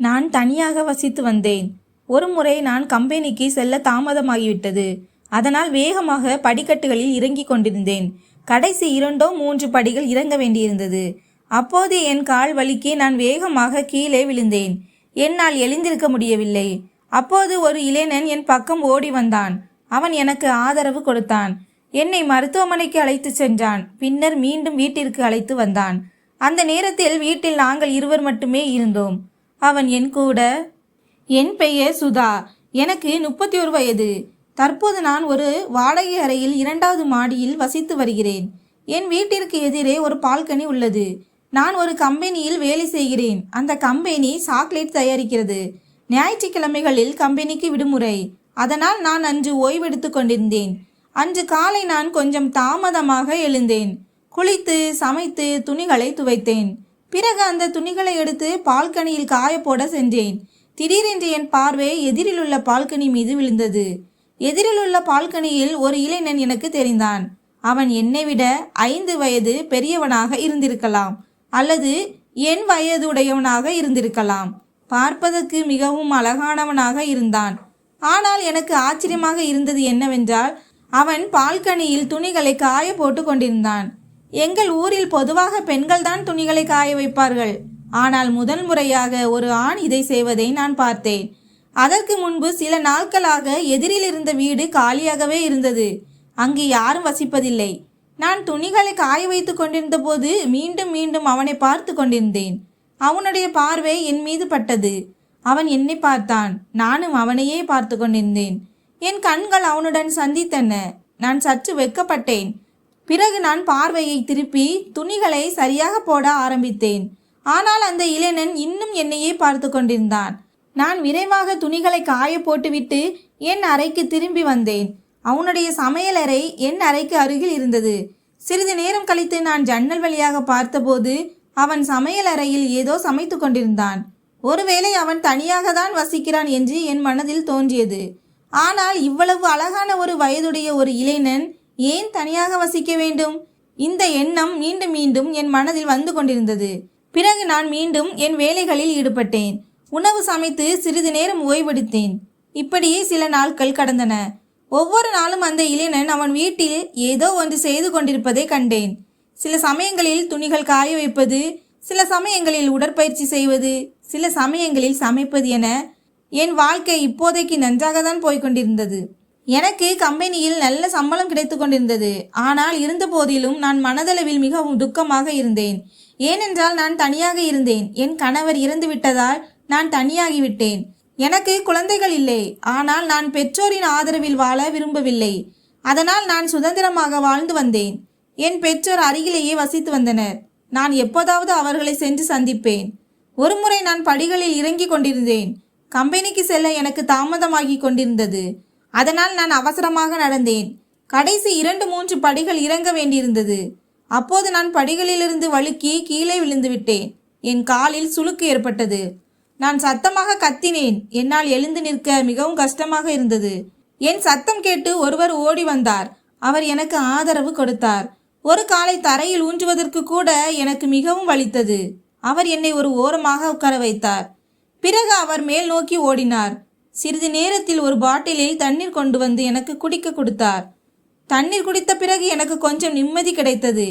நான் தனியாக வசித்து வந்தேன். ஒரு முறை நான் கம்பெனிக்கு செல்ல தாமதமாகிவிட்டது. அதனால் வேகமாக படிக்கட்டுகளில் இறங்கிக் கொண்டிருந்தேன். கடைசி இரண்டோ மூன்று படிகள் இறங்க வேண்டியிருந்தது. அப்போது என் கால் வலிக்கு நான் வேகமாக கீழே விழுந்தேன். என்னால் எழுந்திருக்க முடியவில்லை. அப்போது ஒரு இளைஞன் என் பக்கம் ஓடி வந்தான். அவன் எனக்கு ஆதரவு கொடுத்தான். என்னை மருத்துவமனைக்கு அழைத்து சென்றான். பின்னர் மீண்டும் வீட்டிற்கு அழைத்து வந்தான். அந்த நேரத்தில் வீட்டில் நாங்கள் இருவர் மட்டுமே இருந்தோம். அவன் என் கூட என் பெயர் சுதா. எனக்கு முப்பத்தி ஒரு வயது. தற்போது நான் ஒரு வாடகை அறையில் இரண்டாவது மாடியில் வசித்து வருகிறேன். என் வீட்டிற்கு எதிரே ஒரு பால்கனி உள்ளது. நான் ஒரு கம்பெனியில் வேலை செய்கிறேன். அந்த கம்பெனி சாக்லேட் தயாரிக்கிறது. ஞாயிற்றுக்கிழமைகளில் கம்பெனிக்கு விடுமுறை. அதனால் நான் அன்று ஓய்வெடுத்து கொண்டிருந்தேன். அன்று காலை நான் கொஞ்சம் தாமதமாக எழுந்தேன். குளித்து சமைத்து துணிகளை துவைத்தேன். பிறகு அந்த துணிகளை எடுத்து பால்கனியில் காய போட சென்றேன். திடீரென்று என் பார்வை எதிரில் உள்ள பால்கனி மீது விழுந்தது. எதிரில் உள்ள பால்கனியில் ஒரு இளைஞன் எனக்கு தெரிந்தான். அவன் என்னை விட ஐந்து வயது பெரியவனாக இருந்திருக்கலாம் அல்லது என் வயதுடையவனாக இருந்திருக்கலாம். பார்ப்பதற்கு மிகவும் அழகானவனாக இருந்தான். ஆனால் எனக்கு ஆச்சரியமாக இருந்தது என்னவென்றால் அவன் பால்கனியில் துணிகளை காய போட்டு கொண்டிருந்தான். எங்கள் ஊரில் பொதுவாக பெண்கள்தான் துணிகளை காய வைப்பார்கள். ஆனால் முதல் முறையாக ஒரு ஆண் இதை செய்வதை நான் பார்த்தேன். அதற்கு முன்பு சில நாட்களாக எதிரில் இருந்த வீடு காலியாகவே இருந்தது. அங்கு யாரும் வசிப்பதில்லை. நான் துணிகளை காய வைத்து கொண்டிருந்த போது மீண்டும் மீண்டும் அவனை பார்த்து கொண்டிருந்தேன். அவனுடைய பார்வை என் மீது பட்டது. அவன் என்னை பார்த்தான். நானும் அவனையே பார்த்து கொண்டிருந்தேன். என் கண்கள் அவனுடன் சந்தித்தன. நான் சற்று வெட்கப்பட்டேன். பிறகு நான் பார்வையை திருப்பி துணிகளை சரியாக போட ஆரம்பித்தேன். ஆனால் அந்த இளைஞன் இன்னும் என்னையே பார்த்து கொண்டிருந்தான். நான் விரைவாக துணிகளை காய போட்டுவிட்டு என் அறைக்கு திரும்பி வந்தேன். அவனுடைய சமையலறை என் அறைக்கு அருகில் இருந்தது. சிறிது நேரம் கழித்து நான் ஜன்னல் வழியாக பார்த்தபோது அவன் சமையலறையில் ஏதோ சமைத்து கொண்டிருந்தான். ஒருவேளை அவன் தனியாக தான் வசிக்கிறான் என்று என் மனதில் தோன்றியது. ஆனால் இவ்வளவு அழகான ஒரு வயதுடைய ஒரு இளைஞன் ஏன் தனியாக வசிக்க வேண்டும்? இந்த எண்ணம் மீண்டும் மீண்டும் என் மனதில் வந்து கொண்டிருந்தது. பிறகு நான் மீண்டும் என் வேலைகளில் ஈடுபட்டேன். உணவு சமைத்து சிறிது நேரம் ஓய்வெடுத்தேன். இப்படியே சில நாட்கள் கடந்தன. ஒவ்வொரு நாளும் அந்த இளைஞன் அவன் வீட்டில் ஏதோ ஒன்று செய்து கொண்டிருப்பதை கண்டேன். சில சமயங்களில் துணிகள் காய வைப்பது சில சமயங்களில் உடற்பயிற்சி செய்வது சில சமயங்களில் சமைப்பது என என் வாழ்க்கை இப்போதைக்கு நன்றாக தான் போய்கொண்டிருந்தது எனக்கு கம்பெனியில் நல்ல சம்பளம் கிடைத்து கொண்டிருந்தது ஆனால் இருந்த போதிலும் நான் மனதளவில் மிகவும் துக்கமாக இருந்தேன். ஏனென்றால் நான் தனியாக இருந்தேன். என் கணவர் இறந்து விட்டதால் நான் தனியாகிவிட்டேன் எனக்கு குழந்தைகள் இல்லை. ஆனால் நான் பெற்றோரின் ஆதரவில் வாழ விரும்பவில்லை. அதனால் நான் சுதந்திரமாக வாழ்ந்து வந்தேன். என் பெற்றோர் அருகிலேயே வசித்து வந்தனர். நான் எப்போதாவது அவர்களை சென்று சந்திப்பேன். ஒருமுறை நான் படிகளில் இறங்கிக் கொண்டிருந்தேன். கம்பெனிக்கு செல்ல எனக்கு தாமதமாகி கொண்டிருந்தது. அதனால் நான் அவசரமாக நடந்தேன். கடைசி இரண்டு மூன்று படிகள் இறங்க வேண்டியிருந்தது. அப்போது நான் படிகளிலிருந்து வழுக்கி கீழே விழுந்து விட்டேன். என் காலில் சுளுக்கு ஏற்பட்டது. நான் சத்தமாக கத்தினேன். என்னால் எழுந்து நிற்க மிகவும் கஷ்டமாக இருந்தது. என் சத்தம் கேட்டு ஒருவர் ஓடி வந்தார். அவர் எனக்கு ஆதரவு கொடுத்தார். ஒரு காலை தரையில் ஊன்றுவதற்கு கூட எனக்கு மிகவும் வலித்தது. அவர் என்னை ஒரு ஓரமாக உட்கார வைத்தார். பிறகு அவர் மேல் நோக்கி ஓடினார். சிறிது நேரத்தில் ஒரு பாட்டிலில் தண்ணீர் கொண்டு வந்து எனக்கு குடிக்க கொடுத்தார். தண்ணீர் குடித்த பிறகு எனக்கு கொஞ்சம் நிம்மதி கிடைத்தது.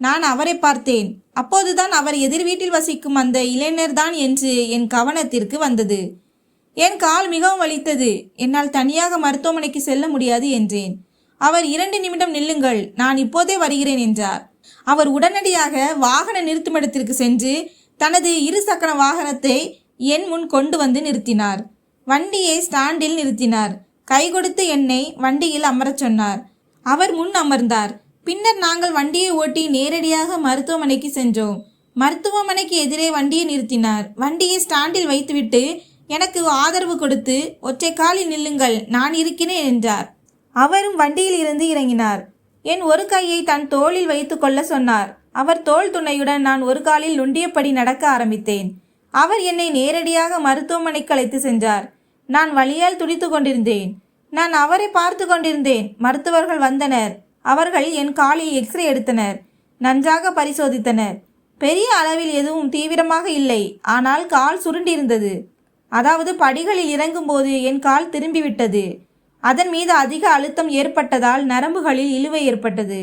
நான் அவரை பார்த்தேன். அப்போதுதான் அவர் எதிர் வீட்டில் வசிக்கும் அந்த இளைஞர் தான் என்று என் கவனத்திற்கு வந்தது. என் கால் மிகவும் வலித்தது. என்னால் தனியாக மருத்துவமனைக்கு செல்ல முடியாது என்றேன். அவர் இரண்டு நிமிடம் நில்லுங்கள். நான் இப்போதே வருகிறேன் என்றார். அவர் உடனடியாக வாகன நிறுத்துமிடத்திற்கு சென்று தனது இருசக்கர வாகனத்தை என் முன் கொண்டு வந்து நிறுத்தினார். வண்டியை ஸ்டாண்டில் நிறுத்தினார். கை கொடுத்து என்னை வண்டியில் அமரச் சொன்னார். அவர் முன் அமர்ந்தார். பின்னர் நாங்கள் வண்டியை ஓட்டி நேரடியாக மருத்துவமனைக்கு சென்றோம். மருத்துவமனைக்கு எதிரே வண்டியை நிறுத்தினார். வண்டியை ஸ்டாண்டில் வைத்துவிட்டு எனக்கு ஆதரவு கொடுத்து ஒற்றை காலில் நில்லுங்கள் நான் இருக்கிறேன் என்றார். அவரும் வண்டியில் இருந்து இறங்கினார். என் ஒரு கையை தன் தோளில் வைத்து கொள்ள சொன்னார். அவர் தோல் துணையுடன் நான் ஒரு காலில் நுண்டியபடி நடக்க ஆரம்பித்தேன். அவர் என்னை நேரடியாக மருத்துவமனைக்கு அழைத்து சென்றார். நான் வழியால் துடித்து கொண்டிருந்தேன். நான் அவரை பார்த்து கொண்டிருந்தேன். மருத்துவர்கள் வந்தனர். அவர்கள் என் காலை எக்ஸ்ரே எடுத்தனர். நன்றாக பரிசோதித்தனர். பெரிய அளவில் எதுவும் தீவிரமாக இல்லை. ஆனால் கால் சுருண்டிருந்தது. அதாவது படிகளில் இறங்கும்போது என் கால் திரும்பிவிட்டது. அதன் மீது அதிக அழுத்தம் ஏற்பட்டதால் நரம்புகளில் இழுவை ஏற்பட்டது.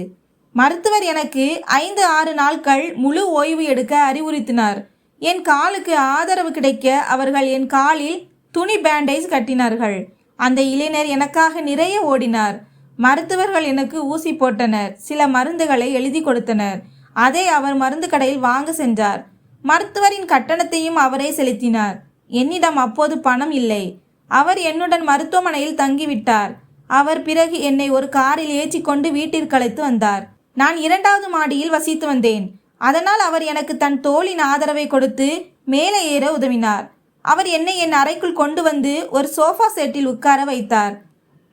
மருத்துவர் எனக்கு ஐந்து ஆறு நாட்கள் முழு ஓய்வு எடுக்க அறிவுறுத்தினார். என் காலுக்கு ஆதரவு கிடைக்க அவர்கள் என் காலில் துணி பேண்டேஜ் கட்டினார்கள். அந்த இளைஞர் எனக்காக நிறைய ஓடினார். மருத்துவர்கள் எனக்கு ஊசி போட்டனர். சில மருந்துகளை எழுதி கொடுத்தனர். அதை அவர் மருந்து கடையில் வாங்க சென்றார். மருத்துவரின் கட்டணத்தையும் அவரே செலுத்தினார். என்னிடம் அப்போது பணம் இல்லை. அவர் என்னுடன் மருத்துவமனையில் தங்கிவிட்டார். அவர் பிறகு என்னை ஒரு காரில் ஏற்றிக்கொண்டு வீட்டிற்கு அழைத்து வந்தார். நான் இரண்டாவது மாடியில் வசித்து வந்தேன். அதனால் அவர் எனக்கு தன் தோளின் ஆதரவை கொடுத்து மேலே ஏற உதவினார். அவர் என்னை என் அறைக்குள் கொண்டு வந்து ஒரு சோஃபா செட்டில் உட்கார வைத்தார்.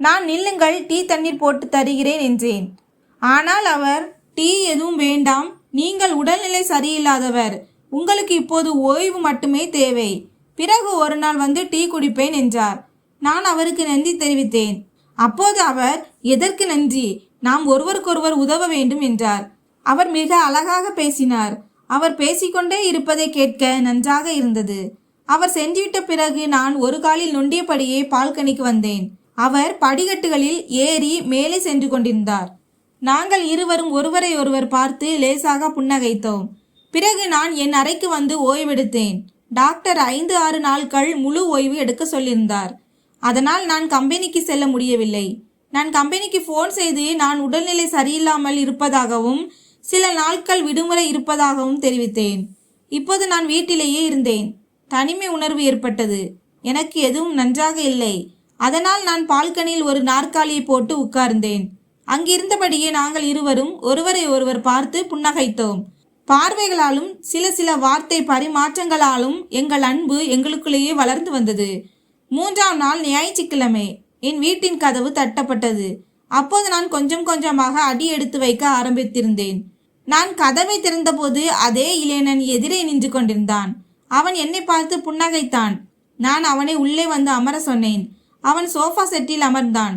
நான் நில்லுங்கள் டீ தண்ணீர் போட்டு தருகிறேன் என்றேன். ஆனால் அவர் டீ எதுவும் வேண்டாம் நீங்கள் உடல்நிலை சரியில்லாதவர். உங்களுக்கு இப்போது ஓய்வு மட்டுமே தேவை. பிறகு ஒரு நாள் வந்து டீ குடிப்பேன் என்றார். நான் அவருக்கு நன்றி தெரிவித்தேன். அப்போது அவர் எதற்கு நன்றி? நாம் ஒருவருக்கொருவர் உதவ வேண்டும் என்றார். அவர் மிக அழகாக பேசினார். அவர் பேசிக்கொண்டே இருப்பதை கேட்க நன்றாக இருந்தது. அவர் சென்றுவிட்ட பிறகு நான் ஒரு காலில் நொண்டியபடியே பால்கனிக்கு வந்தேன். அவர் படிக்கட்டுகளில் ஏறி மேலே சென்று கொண்டிருந்தார். நாங்கள் இருவரும் ஒருவரை ஒருவர் பார்த்து லேசாக புன்னகைத்தோம். பிறகு நான் என் அறைக்கு வந்து ஓய்வெடுத்தேன். டாக்டர் ஐந்து ஆறு நாட்கள் முழு ஓய்வு எடுக்க சொல்லியிருந்தார். அதனால் நான் கம்பெனிக்கு செல்ல முடியவில்லை. நான் கம்பெனிக்கு ஃபோன் செய்து நான் உடல்நிலை சரியில்லாமல் இருப்பதாகவும் சில நாட்கள் விடுமுறை இருப்பதாகவும் தெரிவித்தேன். இப்போது நான் வீட்டிலேயே இருந்தேன். தனிமை உணர்வு ஏற்பட்டது. எனக்கு எதுவும் நன்றாக இல்லை. அதனால் நான் பால்கனியில் ஒரு நாற்காலியை போட்டு உட்கார்ந்தேன். அங்கிருந்தபடியே நாங்கள் இருவரும் ஒருவரை ஒருவர் பார்த்து புன்னகைத்தோம். பார்வைகளாலும் சில சில வார்த்தை பரிமாற்றங்களாலும் எங்கள் அன்பு எங்களுக்குள்ளேயே வளர்ந்து வந்தது. மூன்றாம் நாள் ஞாயிற்றுக்கிழமை. என் வீட்டின் கதவு தட்டப்பட்டது. அப்போது நான் கொஞ்சம் கொஞ்சமாக அடி எடுத்து வைக்க ஆரம்பித்திருந்தேன். நான் கதவை திறந்தபோது அதே இளைஞன் எதிரே நின்று கொண்டிருந்தான். அவன் என்னை பார்த்து புன்னகைத்தான். நான் அவனை உள்ளே வந்து அமர சொன்னேன். அவன் சோஃபா செட்டில் அமர்ந்தான்.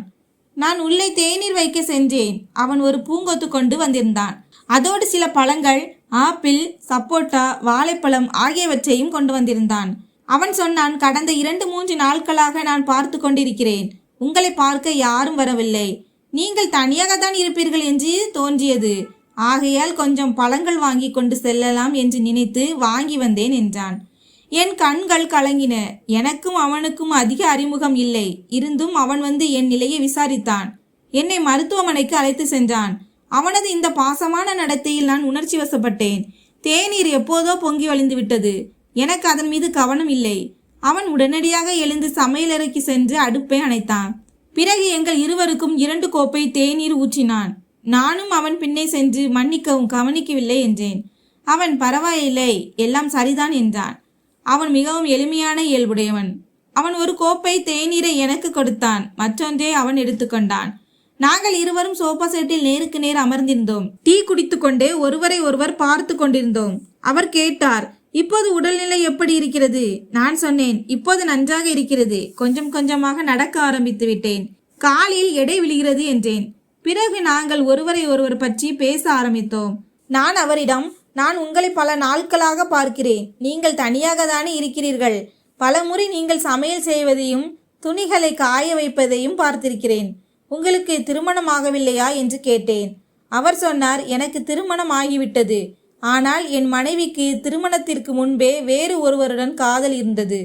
நான் உள்ளே தேநீர் வைக்க சென்றேன். அவன் ஒரு பூங்கொத்து கொண்டு வந்திருந்தான். அதோடு சில பழங்கள் ஆப்பிள் சப்போட்டா வாழைப்பழம் ஆகியவற்றையும் கொண்டு வந்திருந்தான். அவன் சொன்னான் கடந்த இரண்டு மூன்று நாட்களாக நான் பார்த்து கொண்டிருக்கிறேன். உங்களை பார்க்க யாரும் வரவில்லை. நீங்கள் தனியாக தான் இருப்பீர்கள் என்று தோன்றியது. ஆகையால் கொஞ்சம் பழங்கள் வாங்கி கொண்டு செல்லலாம் என்று நினைத்து வாங்கி வந்தேன் என்றான். என் கண்கள் கலங்கின. எனக்கும் அவனுக்கும் அதிக அறிமுகம் இல்லை. இருந்தும் அவன் வந்து என் நிலையை விசாரித்தான். என்னை மருத்துவமனைக்கு அழைத்து சென்றான். அவனது இந்த பாசமான நடத்தையில் நான் உணர்ச்சி வசப்பட்டேன். தேநீர் எப்போதோ பொங்கி வழிந்து விட்டது. எனக்கு அதன் மீது கவனம் இல்லை. அவன் உடனடியாக எழுந்து சமையலறைக்கு சென்று அடுப்பை அணைத்தான். பிறகு எங்கள் இருவருக்கும் இரண்டு கோப்பை தேநீர் ஊற்றினான். நானும் அவன் பின்னே சென்று மன்னிக்கவும் கவனிக்கவில்லை என்றேன். அவன் பரவாயில்லை எல்லாம் சரிதான் என்றான். அவன் மிகவும் எளிமையான இயல்புடையவன். அவன் ஒரு கோப்பை தேநீரை எனக்கு கொடுத்தான். மற்றொன்றை அவன் எடுத்துக்கொண்டான் நாங்கள் இருவரும் சோஃபா செட்டில் நேருக்கு நேர் அமர்ந்திருந்தோம். டீ குடித்துக்கொண்டே ஒருவரை ஒருவர் பார்த்து கொண்டிருந்தோம். அவர் கேட்டார் இப்போது உடல்நிலை எப்படி இருக்கிறது? நான் சொன்னேன் இப்போது நன்றாக இருக்கிறது. கொஞ்சம் கொஞ்சமாக நடக்க ஆரம்பித்து விட்டேன். காலில் எடை விழுகிறது என்றேன். பிறகு நாங்கள் ஒருவரை ஒருவர் பற்றி பேச ஆரம்பித்தோம். நான் அவரிடம் நான் உங்களை பல நாட்களாக பார்க்கிறேன். நீங்கள் தனியாக தானே இருக்கிறீர்கள். பலமுறை நீங்கள் சமையல் செய்வதையும் துணிகளை காய வைப்பதையும் பார்த்திருக்கிறேன். உங்களுக்கு திருமணமாகவில்லையா? என்று கேட்டேன். அவர் சொன்னார் எனக்கு திருமணம் ஆகிவிட்டது. ஆனால் என் மனைவிக்கு திருமணத்திற்கு முன்பே வேறு ஒருவருடன் காதல் இருந்தது.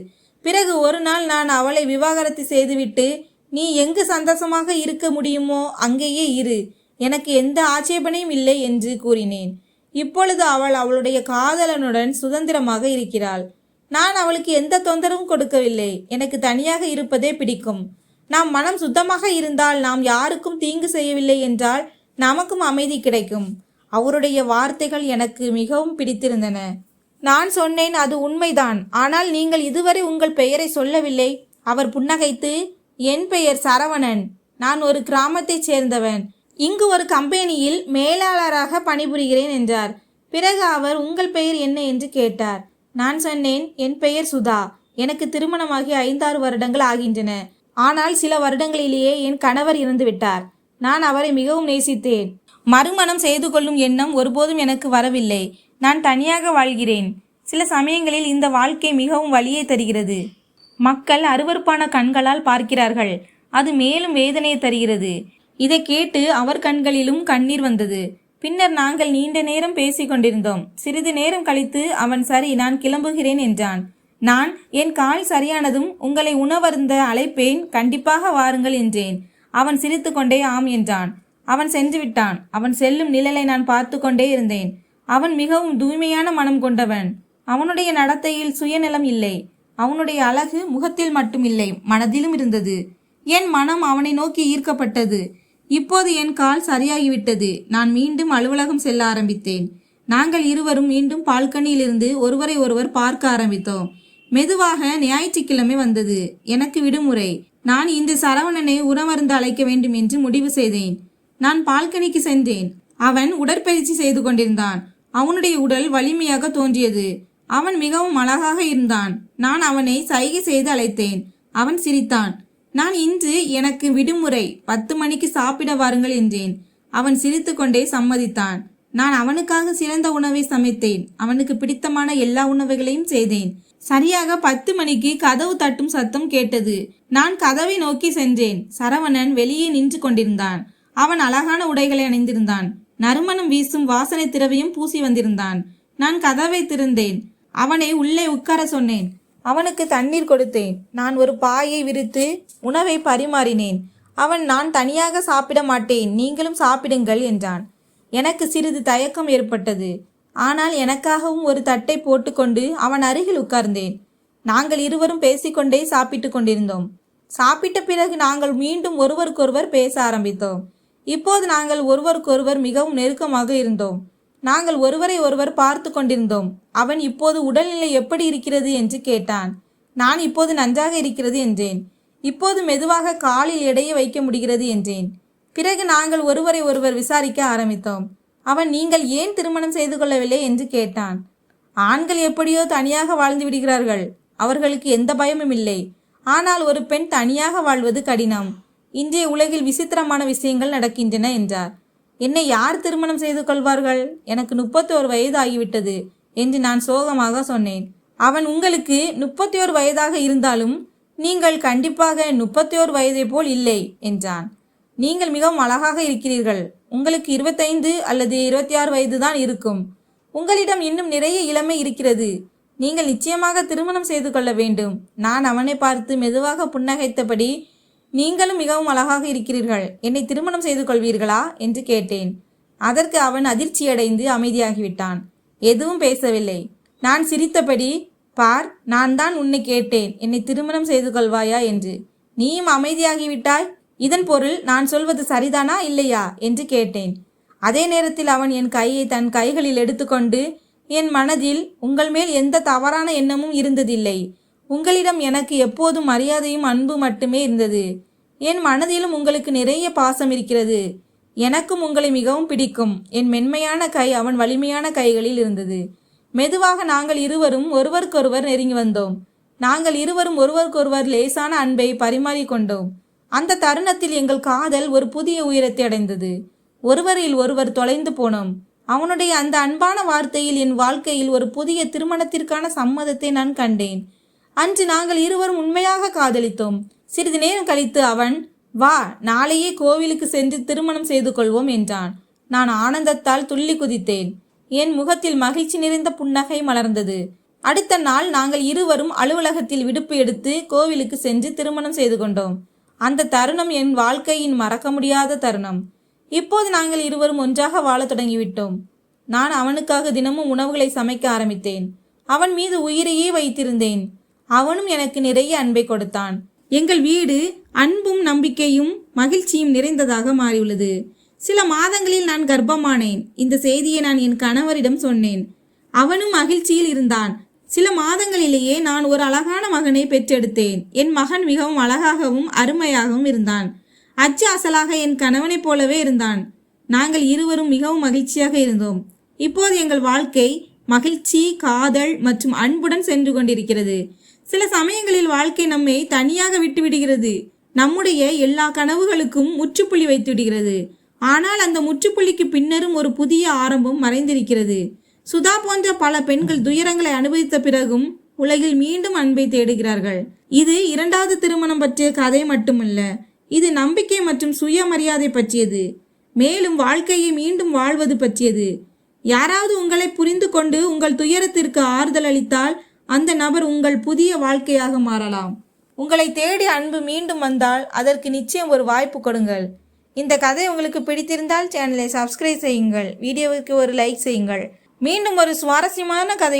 பிறகு ஒரு நாள் நான் அவளை விவாகரத்து செய்துவிட்டு நீ எங்கு சந்தோஷமாக இருக்க முடியுமோ அங்கேயே இரு. எனக்கு எந்த ஆட்சேபனையும் இல்லை என்று கூறினேன். இப்பொழுது அவள் அவளுடைய காதலனுடன் சுதந்திரமாக இருக்கிறாள். நான் அவளுக்கு எந்த தொந்தரவும் கொடுக்கவில்லை. எனக்கு தனியாக இருப்பதே பிடிக்கும். நாம் மனம் சுத்தமாக இருந்தால் நாம் யாருக்கும் தீங்கு செய்யவில்லை என்றால் நமக்கும் அமைதி கிடைக்கும். அவருடைய வார்த்தைகள் எனக்கு மிகவும் பிடித்திருந்தன. நான் சொன்னேன் அது உண்மைதான். ஆனால் நீங்கள் இதுவரை உங்கள் பெயரை சொல்லவில்லை. அவர் புன்னகைத்து என் பெயர் சரவணன். நான் ஒரு கிராமத்தைச் சேர்ந்தவன். இங்கு ஒரு கம்பெனியில் மேலாளராக பணிபுரிகிறேன் என்றார். பிறகு அவர் உங்கள் பெயர் என்ன? என்று கேட்டார். நான் சொன்னேன் என் பெயர் சுதா. எனக்கு திருமணமாகி ஐந்தாறு வருடங்கள் ஆகின்றன. ஆனால் சில வருடங்களிலேயே என் கணவர் இறந்துவிட்டார் நான் அவரை மிகவும் நேசித்தேன். மறுமணம் செய்து கொள்ளும் எண்ணம் ஒருபோதும் எனக்கு வரவில்லை. நான் தனியாக வாழ்கிறேன். சில சமயங்களில் இந்த வாழ்க்கை மிகவும் வலியை தருகிறது. மக்கள் அருவருப்பான கண்களால் பார்க்கிறார்கள். அது மேலும் வேதனையை தருகிறது. இதை கேட்டு அவர் கண்களிலும் கண்ணீர் வந்தது. பின்னர் நாங்கள் நீண்ட நேரம் பேசிக் கொண்டிருந்தோம். சிறிது நேரம் கழித்து அவன் சரி நான் கிளம்புகிறேன் என்றான். நான் என் கால் சரியானதும் உங்களை உணவருந்த அழைப்பேன். கண்டிப்பாக வாருங்கள் என்றேன். அவன் சிரித்துக்கொண்டே ஆம் என்றான். அவன் சென்று விட்டான். அவன் செல்லும் நிழலை நான் பார்த்து கொண்டே இருந்தேன். அவன் மிகவும் தூய்மையான மனம் கொண்டவன். அவனுடைய நடத்தையில் சுயநலம் இல்லை. அவனுடைய அழகு முகத்தில் மட்டுமில்லை மனதிலும் இருந்தது. என் மனம் அவனை நோக்கி ஈர்க்கப்பட்டது. இப்போது என் கால் சரியாகிவிட்டது. நான் மீண்டும் அலுவலகம் செல்ல ஆரம்பித்தேன். நாங்கள் இருவரும் மீண்டும் பால்கனியிலிருந்து ஒருவரை ஒருவர் பார்க்க ஆரம்பித்தோம். மெதுவாக ஞாயிற்றுக்கிழமை வந்தது. எனக்கு விடுமுறை. நான் இன்று சரவணனை உணவருந்து அழைக்க வேண்டும் என்று முடிவு செய்தேன். நான் பால்கனிக்கு சென்றேன். அவன் உடற்பயிற்சி செய்து கொண்டிருந்தான். அவனுடைய உடல் வலிமையாக தோன்றியது. அவன் மிகவும் அழகாக இருந்தான். நான் அவனை சைகை செய்து அழைத்தேன். அவன் சிரித்தான். நான் இன்று எனக்கு விடுமுறை பத்து மணிக்கு சாப்பிட வாருங்கள் என்றேன். அவன் சிரித்துக்கொண்டே சம்மதித்தான். நான் அவனுக்காக சிறந்த உணவை சமைத்தேன். அவனுக்கு பிடித்தமான எல்லா உணவுகளையும் செய்தேன். சரியாக பத்து மணிக்கு கதவு தட்டும் சத்தம் கேட்டது. நான் கதவை நோக்கி சென்றேன். சரவணன் வெளியே நின்று கொண்டிருந்தான். அவன் அழகான உடைகளை அணிந்திருந்தான். நறுமணம் வீசும் வாசனை திரவியம் பூசி வந்திருந்தான். நான் கதவை திறந்தேன். அவனை உள்ளே உட்கார சொன்னேன். அவனுக்கு தண்ணீர் கொடுத்தேன். நான் ஒரு பாயை விரித்து உணவை பரிமாறினேன். அவன் நான் தனியாக சாப்பிட மாட்டேன். நீங்களும் சாப்பிடுங்கள் என்றான். எனக்கு சிறிது தயக்கம் ஏற்பட்டது. ஆனால் எனக்காகவும் ஒரு தட்டை போட்டுக்கொண்டு அவன் அருகில் உட்கார்ந்தேன். நாங்கள் இருவரும் பேசிக்கொண்டே சாப்பிட்டு கொண்டிருந்தோம். சாப்பிட்ட பிறகு நாங்கள் மீண்டும் ஒருவருக்கொருவர் பேச ஆரம்பித்தோம். இப்போது நாங்கள் ஒருவருக்கொருவர் மிகவும் நெருக்கமாக இருந்தோம். நாங்கள் ஒருவரை ஒருவர் பார்த்து கொண்டிருந்தோம். அவன் இப்போது உடல்நிலை எப்படி இருக்கிறது என்று கேட்டான். நான் இப்போது நன்றாக இருக்கிறது என்றேன். இப்போது மெதுவாக காலில் எடையை வைக்க முடிகிறது என்றேன். பிறகு நாங்கள் ஒருவரை ஒருவர் விசாரிக்க ஆரம்பித்தோம். அவன் நீங்கள் ஏன் திருமணம் செய்து கொள்ளவில்லை? என்று கேட்டான். ஆண்கள் எப்படியோ தனியாக வாழ்ந்து விடுகிறார்கள். அவர்களுக்கு எந்த பயமும் இல்லை. ஆனால் ஒரு பெண் தனியாக வாழ்வது கடினம். இன்றைய உலகில் விசித்திரமான விஷயங்கள் நடக்கின்றன என்றார். என்னை யார் திருமணம் செய்து கொள்வார்கள்? எனக்கு முப்பத்தோரு வயது ஆகிவிட்டது என்று நான் சோகமாக சொன்னேன். அவன் உங்களுக்கு முப்பத்தி ஓர் வயதாக இருந்தாலும் நீங்கள் கண்டிப்பாக முப்பத்தி ஓர் வயதை போல் இல்லை என்றான். நீங்கள் மிகவும் அழகாக இருக்கிறீர்கள். உங்களுக்கு இருபத்தைந்து அல்லது இருபத்தி ஆறு வயது தான் இருக்கும். உங்களிடம் இன்னும் நிறைய இளமை இருக்கிறது. நீங்கள் நிச்சயமாக திருமணம் செய்து கொள்ள வேண்டும். நான் அவனை பார்த்து மெதுவாக புன்னகைத்தபடி நீங்களும் மிகவும் அழகாக இருக்கிறீர்கள். என்னை திருமணம் செய்து கொள்வீர்களா? என்று கேட்டேன். அதற்கு அவன் அதிர்ச்சியடைந்து அமைதியாகிவிட்டான். எதுவும் பேசவில்லை. நான் சிரித்தபடி பார் நான் தான் உன்னை கேட்டேன். என்னை திருமணம் செய்து கொள்வாயா? என்று. நீயும் அமைதியாகிவிட்டாய்? இதன் பொருள் நான் சொல்வது சரிதானா இல்லையா? என்று கேட்டேன். அதே நேரத்தில் அவன் என் கையை தன் கைகளில் எடுத்துக்கொண்டு என் மனதில் உங்கள் மேல் எந்த தவறான எண்ணமும் இருந்ததில்லை. உங்களிடம் எனக்கு எப்போதும் மரியாதையும் அன்பு மட்டுமே இருந்தது. என் மனதிலும் உங்களுக்கு நிறைய பாசம் இருக்கிறது. எனக்கும் உங்களை மிகவும் பிடிக்கும். என் மென்மையான கை அவன் வலிமையான கைகளில் இருந்தது. மெதுவாக நாங்கள் இருவரும் ஒருவருக்கொருவர் நெருங்கி வந்தோம். நாங்கள் இருவரும் ஒருவருக்கொருவர் லேசான அன்பை பரிமாறிக்கொண்டோம் அந்த தருணத்தில் எங்கள் காதல் ஒரு புதிய உயரத்தை அடைந்தது. ஒருவரில் ஒருவர் தொலைந்து போனோம். அவனுடைய அந்த அன்பான வார்த்தையில் என் வாழ்க்கையில் ஒரு புதிய திருமணத்திற்கான சம்மதத்தை நான் கண்டேன். அன்று நாங்கள் இருவரும் உண்மையாக காதலித்தோம். சிறிது நேரம் கழித்து அவன் வா நாளையே கோவிலுக்கு சென்று திருமணம் செய்து கொள்வோம் என்றான். நான் ஆனந்தத்தால் துள்ளி குதித்தேன். என் முகத்தில் மகிழ்ச்சி நிறைந்த புன்னகை மலர்ந்தது. அடுத்த நாள் நாங்கள் இருவரும் அலுவலகத்தில் விடுப்பு எடுத்து கோவிலுக்கு சென்று திருமணம் செய்து கொண்டோம். அந்த தருணம் என் வாழ்க்கையின் மறக்க முடியாத தருணம். இப்போது நாங்கள் இருவரும் ஒன்றாக வாழத் தொடங்கிவிட்டோம். நான் அவனுக்காக தினமும் உணவுகளை சமைக்க ஆரம்பித்தேன். அவன் மீது உயிரையே வைத்திருந்தேன். அவனும் எனக்கு நிறைய அன்பை கொடுத்தான். எங்கள் வீடு அன்பும் நம்பிக்கையும் மகிழ்ச்சியும் நிறைந்ததாக மாறியுள்ளது. சில மாதங்களில் நான் கர்ப்பமானேன். இந்த செய்தியை நான் என் கணவரிடம் சொன்னேன். அவனும் மகிழ்ச்சியில் இருந்தான். சில மாதங்களிலேயே நான் ஒரு அழகான மகனை பெற்றெடுத்தேன். என் மகன் மிகவும் அழகாகவும் அருமையாகவும் இருந்தான். அச்சு அசலாக என் கணவனைப் போலவே இருந்தான். நாங்கள் இருவரும் மிகவும் மகிழ்ச்சியாக இருந்தோம். இப்போது எங்கள் வாழ்க்கை மகிழ்ச்சி காதல் மற்றும் அன்புடன் சென்று கொண்டிருக்கிறது. சில சமயங்களில் வாழ்க்கை நம்மை தனியாக விட்டுவிடுகிறது. நம்முடைய எல்லா கனவுகளுக்கும் முற்றுப்புள்ளி வைத்துவிடுகிறது ஆனால் அந்த முற்றுப்புள்ளிக்கு பின்னரும் ஒரு புதிய ஆரம்பம் மறைந்திருக்கிறது. சுதா போன்ற பல பெண்கள் துயரங்களை அனுபவித்த பிறகும் உலகில் மீண்டும் அன்பை தேடுகிறார்கள். இது இரண்டாவது திருமணம் பற்றிய கதை மட்டுமல்ல. இது நம்பிக்கை மற்றும் சுயமரியாதை பற்றியது. மேலும் வாழ்க்கையை மீண்டும் வாழ்வது பற்றியது. யாராவது உங்களை புரிந்து கொண்டு உங்கள் துயரத்திற்கு ஆறுதல் அளித்தால் அந்த நபர் உங்கள் புதிய வாழ்க்கையாக மாறலாம். உங்களை தேடி அன்பு மீண்டும் வந்தால் அதற்கு நிச்சயம் ஒரு வாய்ப்பு கொடுங்கள். இந்த கதை உங்களுக்கு பிடித்திருந்தால் சேனலை சப்ஸ்கிரைப் செய்யுங்கள். வீடியோவுக்கு ஒரு லைக் செய்யுங்கள். மீண்டும் ஒரு சுவாரஸ்யமான கதை